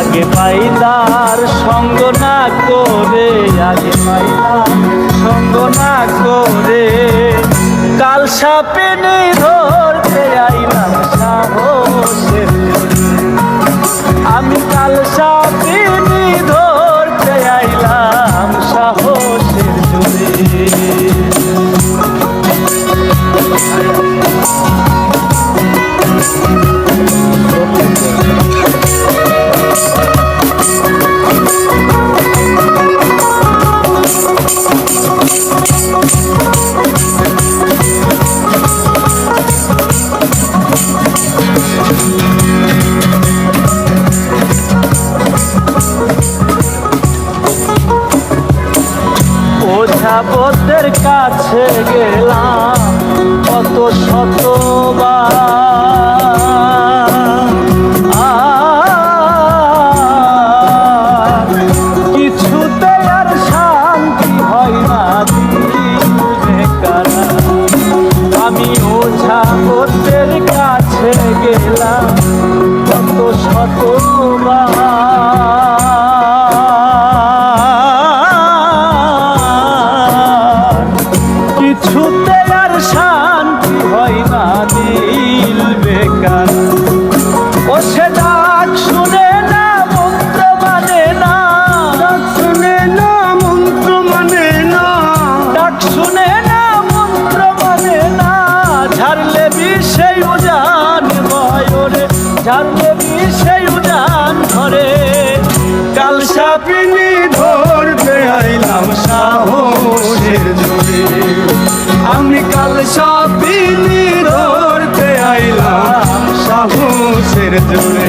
আগে পাইলার সঙ্গ না করে, আগে পাইলার সঙ্গ না করে। কাল সাপে ধরতে আইলাম সাহসের ওঝাবতের কাছে গেলাম কত শতবার সাপিনি ধরতে আইলাম সাহসের জোরে আমি কাল সাপিনি ধরতে আইলাম সাহসের জোরে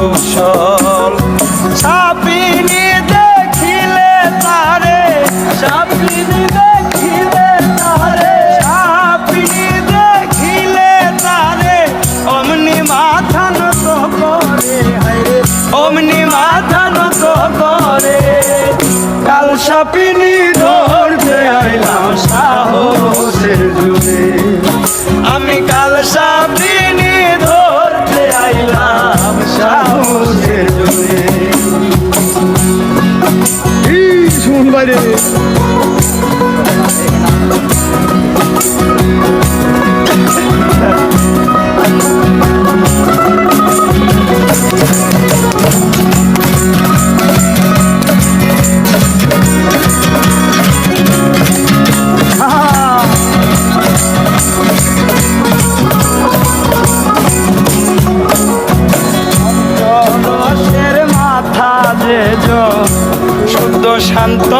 বাসিতে মাথা যে জ- শুদ্ধ শান্ত।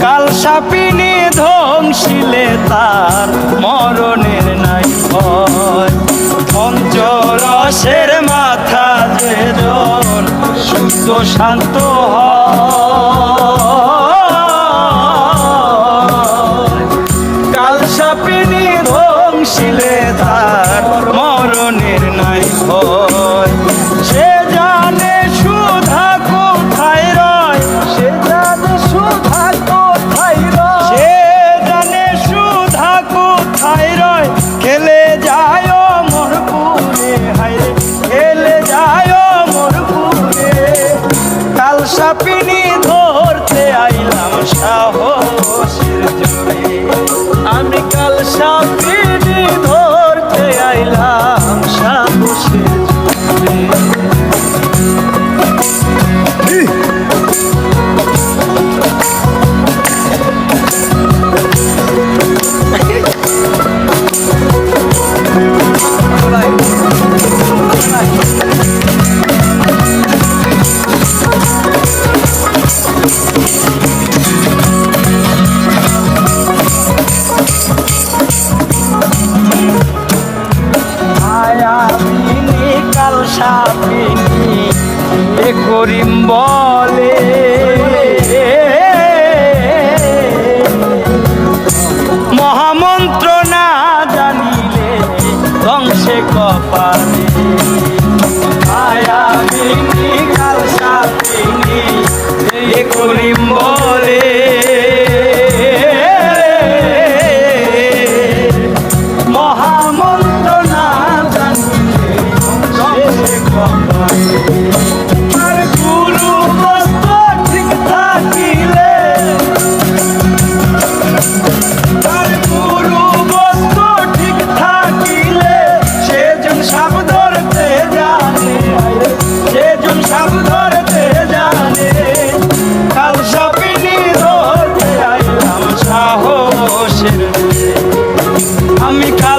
কাল সাপিনি ধ্বংসিলে তার মরণের নাই ভয় মাথা যে শুদ্ধ শান্ত হয় কাল ধ্বংসিলে তার মরণের নাই হয় সে করিম বলে। মহামন্ত্র না জানিলে ধ্বংসে কপালে। মায়াবিনী কাল সাথে করিম বলে।